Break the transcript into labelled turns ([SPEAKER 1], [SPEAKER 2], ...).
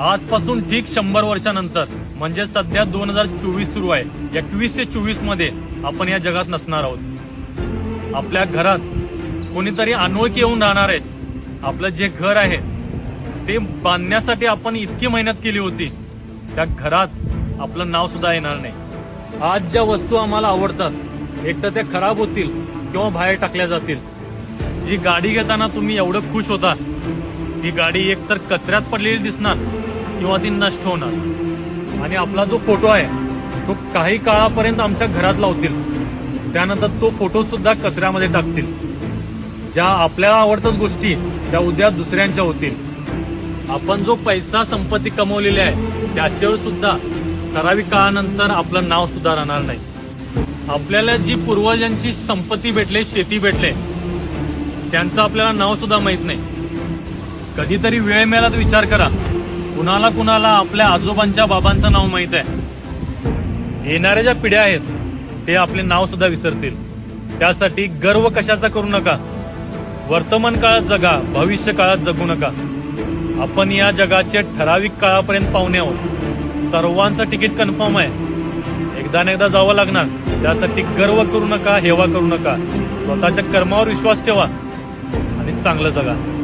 [SPEAKER 1] आजपासून ठीक शंभर वर्षानंतर म्हणजे सध्या दोन हजार चोवीस सुरू आहे. एकवीस ते चोवीसमध्ये आपण या जगात नसणार आहोत. आपल्या घरात कोणीतरी अनोळखी येऊन राहणार आहेत आपलं जे घर आहे ते बांधण्यासाठी आपण इतकी मेहनत केली होती. त्या घरात आपलं नाव सुद्धा येणार नाही. आज ज्या वस्तू आम्हाला आवडतात एक तर त्या खराब होतील किंवा बाहेर टाकल्या जातील. जी गाडी घेताना तुम्ही एवढं खुश होता ती गाडी एकतर कचऱ्यात पडलेली दिसणार किंवा ती नष्ट होणार. आणि आपला जो फोटो आहे तो काही काळापर्यंत आमच्या घरात लावतील. त्यानंतर तो फोटो सुद्धा कचऱ्यामध्ये टाकतील. ज्या आपल्याला आवडतात गोष्टी त्या उद्या दुसऱ्यांच्या होतील. आपण जो पैसा संपत्ती कमवलेली आहे त्याच्यावर सुद्धा ठराविक काळानंतर आपलं नाव सुद्धा राहणार नाही. आपल्याला जी पूर्वजांची संपत्ती भेटले शेती भेटले त्यांचं आपल्याला नाव सुद्धा माहीत नाही. कधीतरी वेळ मिळाला तर विचार करा. कुणाला कुणाला आपल्या आजोबांच्या बाबांचं नाव माहीत आहे. येणाऱ्या ज्या पिढ्या आहेत ते आपले नाव सुद्धा विसरतील. त्यासाठी गर्व कशाचा करू नका. वर्तमान काळात जगा भविष्य काळात जगू नका. आपण या जगाचे ठराविक काळापर्यंत पाहुणे आहोत. सर्वांचं तिकीट कन्फर्म आहे. एकदा ना एकदा जावं लागणार. त्यासाठी गर्व करू नका हेवा करू नका. स्वतःच्या कर्मावर विश्वास ठेवा. आणि चांगलं जगा.